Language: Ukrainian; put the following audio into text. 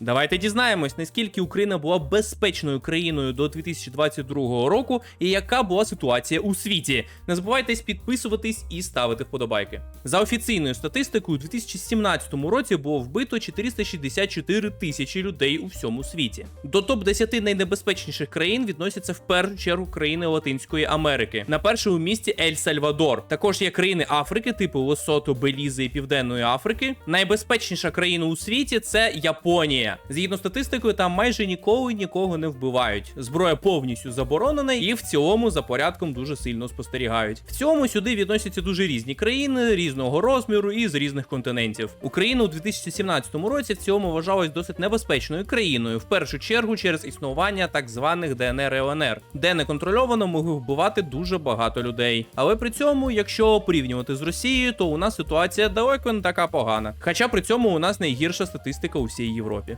Давайте дізнаємось, наскільки Україна була безпечною країною до 2022 року і яка була ситуація у світі. Не забувайтесь підписуватись і ставити вподобайки. За офіційною статистикою, у 2017 році було вбито 464 тисячі людей у всьому світі. До топ 10 найнебезпечніших країн відносяться в першу чергу країни Латинської Америки. На першому місці Ель Сальвадор. Також є країни Африки, типу Лесото, Белізи і Південної Африки. Найбезпечніша країна у світі це Японія. Згідно статистикою, там майже ніколи нікого не вбивають. Зброя повністю заборонена, і в цілому за порядком дуже сильно спостерігають. В цілому сюди відносяться дуже різні країни різного розміру і з різних континентів. Україна у 2017 році в цілому вважалась досить небезпечною країною, в першу чергу через існування так званих ДНР і ЛНР, де неконтрольовано могли вбивати дуже багато людей. Але при цьому, якщо порівнювати з Росією, то у нас ситуація далеко не така погана. Хоча при цьому у нас найгірша статистика у всій Європі.